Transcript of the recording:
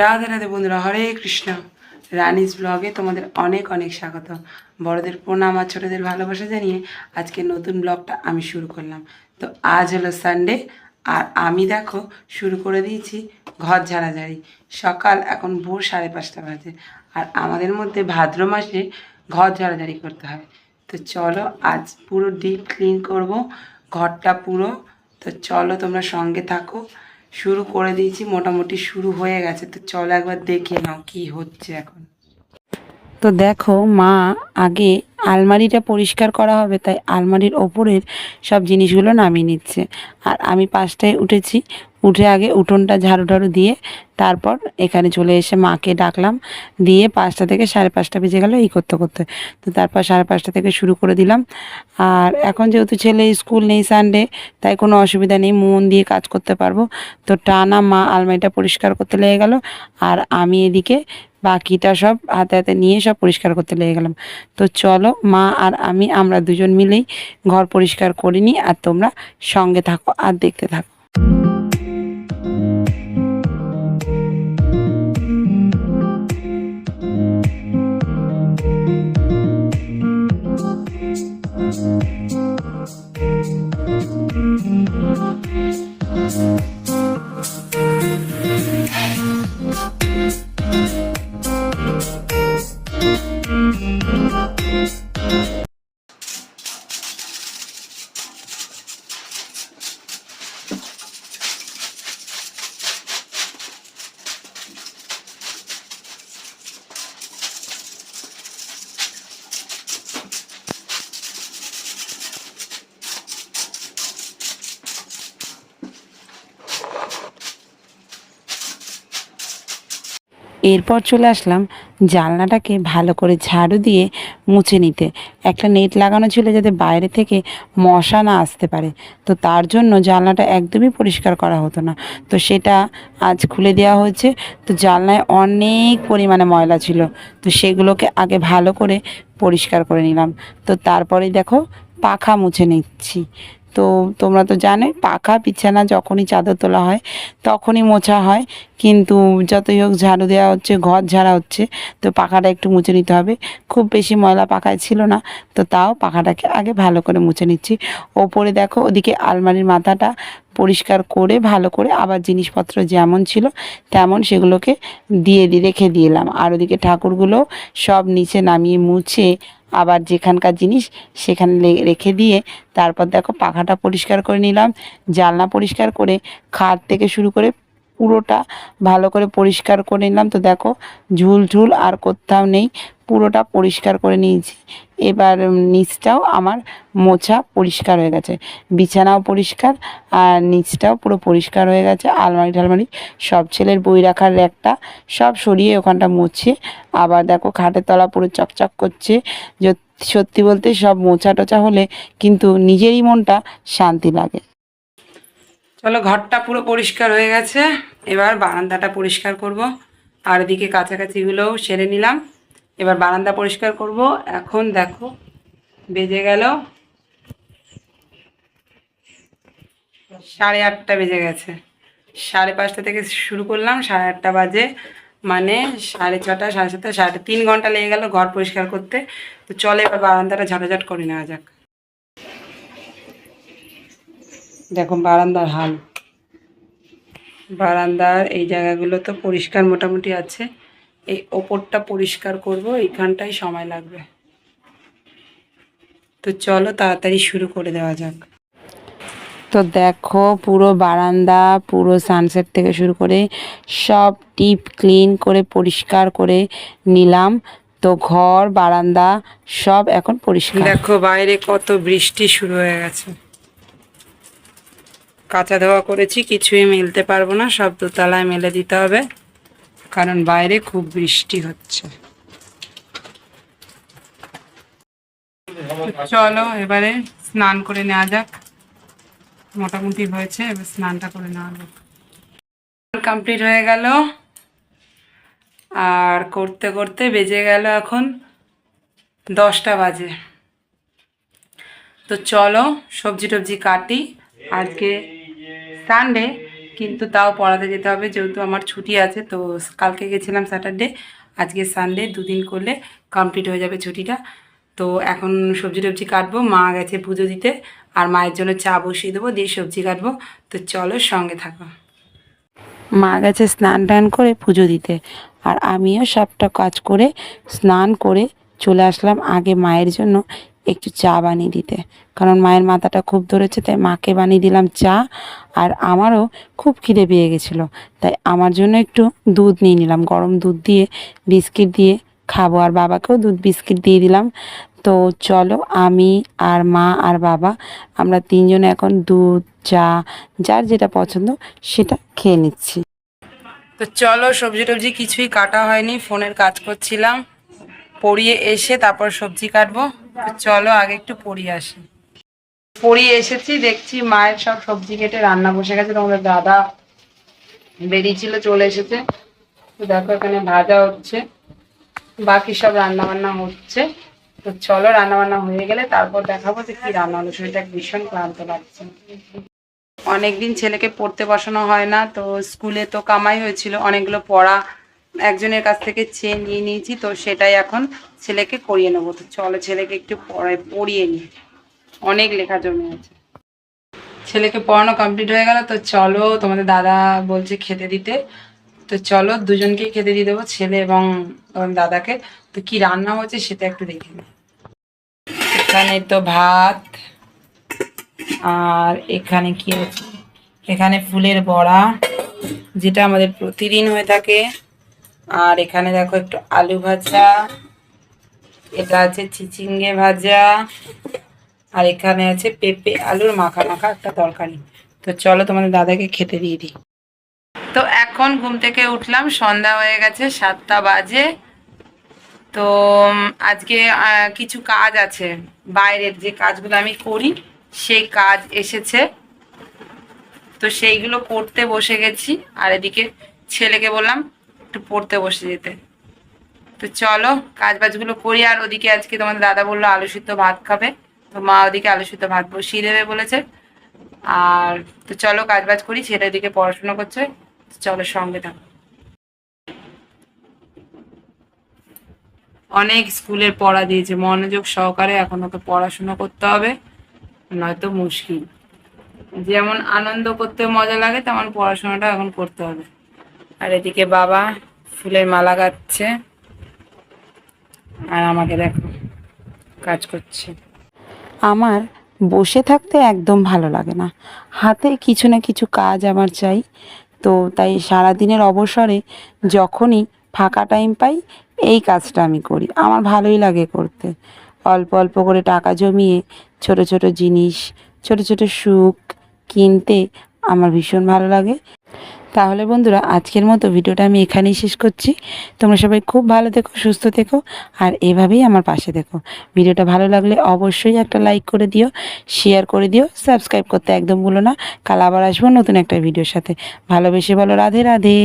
রাধে রাধে বন্ধুরা, হরে কৃষ্ণ। রানিস ব্লগে তোমাদের অনেক অনেক স্বাগত। বড়দের প্রণাম আর ছোটদের ভালোবাসা জানিয়ে আজকে নতুন ব্লগটা আমি শুরু করলাম। তো আজ হলো সানডে আর আমি দেখো শুরু করে দিয়েছি ঘর ঝাড়াঝাড়ি। সকাল এখন ভোর সাড়ে পাঁচটা বাজে, আর আমাদের মধ্যে ভাদ্র মাসে ঘর ঝাড়াঝাড়ি করতে হয়। তো চলো আজ পুরো ডিপ ক্লিন করব, ঘরটা পুরো। তো চলো তোমরা সঙ্গে থাকো। শুরু করে দিয়েছি, মোটামুটি শুরু হয়ে গেছে। তো চলো একবার দেখে নাও কি হচ্ছে এখন। তো দেখো, মা আগে আলমারিটা পরিষ্কার করা হবে, তাই আলমারির ওপরের সব জিনিসগুলো নামিয়ে নিচ্ছে। আর আমি পাঁচটায় উঠেছি উঠে আগে উঠোনটা ঝাড়ু ঝাড়ু দিয়ে তারপর এখানে চলে এসে মাকে ডাকলাম। দিয়ে পাঁচটা থেকে সাড়ে পাঁচটা বেজে গেল, এই করতে করতে। তো তারপর সাড়ে পাঁচটা থেকে শুরু করে দিলাম। আর এখন যেহেতু ছেলে স্কুল নেই সানডে তাই কোনো অসুবিধা নেই, মন দিয়ে কাজ করতে পারব। তো টানা মা আলমারিটা পরিষ্কার করতে লেগে গেল, আর আমি এদিকে বাকিটা সব হাতে হাতে নিয়ে সব পরিষ্কার করতে লেগে গেলাম। তো চলো মা আর আমি, আমরা দুজন মিলেই ঘর পরিষ্কার করিনি আর তোমরা সঙ্গে থাকো আর দেখতে থাকো। এরপর চলে আসলাম জানলাটাকে ভালো করে ঝাড়ু দিয়ে মুছে নিতে। একটা নেট লাগানো ছিল যাতে বাইরে থেকে মশা না আসতে পারে। তো তার জন্য জানলাটা একদমই পরিষ্কার করা হতো না। তো সেটা আজ খুলে দেওয়া হয়েছে। তো জানলায় অনেক পরিমাণে ময়লা ছিল। তো সেগুলোকে আগে ভালো করে পরিষ্কার করে নিলাম। তো তারপরে দেখো, পাখা মুছে নিচ্ছি। তো তোমরা তো জানোই, পাখা বিছানা যখনই চাদর তোলা হয় তখনই মোছা হয়। কিন্তু যতই হোক ঝাড়ু দেওয়া হচ্ছে, ঘর ঝাড়া হচ্ছে, তো পাখাটা একটু মুছে নিতে হবে। খুব বেশি ময়লা পাখায় ছিল না, তো তাও পাখাটাকে আগে ভালো করে মুছে নিচ্ছি। ওপরে দেখো, ওদিকে আলমারির মাথাটা পরিষ্কার করে, ভালো করে আবার জিনিসপত্র যেমন ছিল তেমন সেগুলোকে দিয়ে দিয়ে রেখে দিলাম। আর ওদিকে ঠাকুরগুলো সব নিচে নামিয়ে মুছে আবার যেখানকার জিনিস সেখানে রেখে দিয়ে তারপর দেখো পাখাটা পরিষ্কার করে নিলাম জালনা পরিষ্কার করে খাট থেকে শুরু করে পুরোটা ভালো করে পরিষ্কার করে নিলাম। তো দেখো, ঝুল ঝুল আর কোথাও নেই। পুরোটা পরিষ্কার করে নিয়েছি। এবার নিচটাও আমার মোছা পরিষ্কার হয়ে গেছে। বিছানাও পরিষ্কার আর নিচটাও পুরো পরিষ্কার হয়ে গেছে। আলমারি টালমারি সব ছেলের বই রাখার র্যাকটা সব সরিয়ে ওখানটা মুছে আবার দেখো খাটের তলা পুরো চকচক করছে। সত্যি বলতে সব মোছা টোচা হলে কিন্তু নিজেরই মনটা শান্তি লাগে। চলো ঘরটা পুরো পরিষ্কার হয়ে গেছে। এবার বারান্দাটা পরিষ্কার করব। আর এদিকে কাছাকাছিগুলোও সেরে নিলাম। এবার বারান্দা পরিষ্কার করব। এখন দেখো, বেজে গেল সাড়ে আটটা বেজে গেছে। সাড়ে পাঁচটা থেকে শুরু করলাম, সাড়ে আটটা বাজে। মানে সাড়ে ছটা, সাড়ে সাতটা, সাড়ে তিন ঘণ্টা লেগে গেল ঘর পরিষ্কার করতে। তো চলে এবার বারান্দাটা ঝটাঝট করে নেওয়া যাক। দেখো বারান্দার হাল। বারান্দার এই জায়গাগুলো তো পরিষ্কার মোটামুটি আছে। এই ওপরটা পরিষ্কার করব, এইখানটাই সময় লাগবে। তো চলো তাড়াতাড়ি শুরু করে দেওয়া যাক। তো দেখো, পুরো বারান্দা, পুরো সানসেট থেকে শুরু করে সব টিপ ক্লিন করে, পরিষ্কার করে নিলাম। তো ঘর, বারান্দা সব এখন পরিষ্কার। দেখো, বাইরে কত বৃষ্টি শুরু হয়ে গেছে। কাঁচা ধোয়া করেছি, কিছুই মেলতে পারব না, সব দোতলায় মেলে দিতে হবে। কারণ বাইরে খুব বৃষ্টি হচ্ছে। চলো, এবারে স্নান করে নেওয়া যাক। মোটামুটি হয়েছে, এবার স্নানটা করে নেওয়া যাক। কমপ্লিট হয়ে গেল। আর করতে করতে বেজে গেল এখন দশটা বাজে। তো চলো, সবজি টবজি কাটি। আজকে সানডে কিন্তু তাও পড়াতে যেতে হবে, যেহেতু আমার ছুটি আছে, তো কালকে গেছিলাম স্যাটারডে আজকে সানডে দুদিন করলে কমপ্লিট হয়ে যাবে ছুটিটা। তো এখন সবজি টবজি কাটবো, মা গেছে পুজো দিতে, আর মায়ের জন্য চা বসিয়ে দেবো, দিয়ে সবজি কাটবো। তো চলো সঙ্গে থাকো। মা গেছে স্নান টান করে পুজো দিতে, আর আমিও সবটা কাজ করে, স্নান করে চলে আসলাম আগে মায়ের জন্য। একটু চা বানিয়ে দিতে। কারণ মায়ের মাথাটা খুব ধরেছে, তাই মাকে বানিয়ে দিলাম চা। আর আমারও খুব খিদে পেয়ে গেছিল, তাই আমার জন্য একটু দুধ নিয়ে নিলাম। গরম দুধ দিয়ে বিস্কিট দিয়ে খাব। আর বাবাকেও দুধ বিস্কিট দিয়ে দিলাম। তো চলো আমি আর মা আর বাবা, আমরা তিনজনে এখন দুধ, চা, যার যেটা পছন্দ সেটা খেয়ে নিচ্ছি। তো চলো সবজি টবজি কিছুই কাটা হয়নি, ফোনের কাজ করছিলাম। পড়িয়ে এসে তারপর সবজি কাটবো। চলো, আগে একটু পড়িয়ে আসি। পড়ি এসেছি, দেখছি মায়ের সব সবজি কেটে রান্না বসে গেছে, তোমাদের দাদা বেরিয়েছিল, চলে এসেছে। তো দেখো, এখানে ভাজা হচ্ছে, বাকি সব রান্না বান্না হচ্ছে। তো চলো রান্না বান্না হয়ে গেলে তারপর দেখাবো যে কি রান্না হলো, শরীরটা ভীষণ ক্লান্ত লাগছে। অনেকদিন ছেলেকে পড়তে বসানো হয় না, তো স্কুলে তো কামাই হয়েছিল, অনেকগুলো পড়া একজনের কাছ থেকে চেয়ে নিয়ে নিয়েছি, তো সেটাই এখন ছেলেকে করিয়ে নেব। তো চলো ছেলেকে একটু পড়ায়, পড়িয়ে নিই। অনেক লেখা জমে আছে। ছেলেকে পড়ানো কমপ্লিট হয়ে গেল, তো চলো তোমাদের দাদা বলছে খেতে দিতে। তো চলো দুজনকেই খেতে দিয়ে দেবো, ছেলে এবং দাদাকে। তো কি রান্না হচ্ছে সেটা একটু দেখে নিই। এখানে তো ভাত, আর এখানে কি আছে এখানে ফুলের বড়া, যেটা আমাদের প্রতিদিন হয়ে থাকে। আর এখানে দেখো একটু আলু ভাজা, এটা আছে চিচিঙ্গে ভাজা, আর এখানে আছে পেঁপে আলুর মাখা মাখা একটা তরকারি। তো চলো তোমাদের দাদাকে খেতে দিয়ে দিই। তো এখন ঘুম থেকে উঠলাম, সন্ধ্যা হয়ে গেছে, সাতটা বাজে। তো আজকে কিছু কাজ আছে। বাইরের যে কাজগুলো আমি করি, সেই কাজ এসেছে। তো সেইগুলো করতে বসে গেছি, আর এদিকে ছেলেকে বললাম একটু পড়তে বসে যেতে। তো চলো কাজ বাজগুলো করি, আর ওদিকে আজকে তোমাদের দাদা বলল আলু সিদ্ধ ভাত খাবে। তো মা ওদিকে আলু সিদ্ধ ভাত বসিয়ে দেবে বলেছে। আর তো চলো কাজ বাজ করি ছেলে ওদিকে পড়াশোনা করছে। চলো সঙ্গে থাকো। অনেক স্কুলের পড়া দিয়েছে, মনোযোগ সহকারে এখন ওকে পড়াশোনা করতে হবে, নয়তো মুশকিল। যেমন আনন্দ করতে মজা লাগে, তেমন পড়াশোনাটা এখন করতে হবে। আর এদিকে বাবা ফুলের মালা গাচ্ছে। আর আমাকে দেখো, কাজ করছে। আমার বসে থাকতে একদম ভালো লাগে না। হাতে কিছু না কিছু কাজ আমার চাই। তো তাই সারাদিনের অবসরে যখনই ফাঁকা টাইম পাই, এই কাজটা আমি করি। আমার ভালোই লাগে করতে। অল্প অল্প করে টাকা জমিয়ে ছোট ছোট জিনিস, ছোট ছোট সুখ কিনতে আমার ভীষণ ভালো লাগে। তাহলে বন্ধুরা, আজকের মতো ভিডিওটা আমি এখানেই শেষ করছি। তোমরা সবাই খুব ভালো থেকো, সুস্থ থেকো, আর এভাবেই আমার পাশে দেখো ভিডিওটা ভালো লাগলে অবশ্যই একটা লাইক করে দিও শেয়ার করে দিও সাবস্ক্রাইব করতে একদম ভুলো না। কাল আবার আসব নতুন একটা ভিডিওর সাথে। ভালোবেসে বলো রাধে রাধে।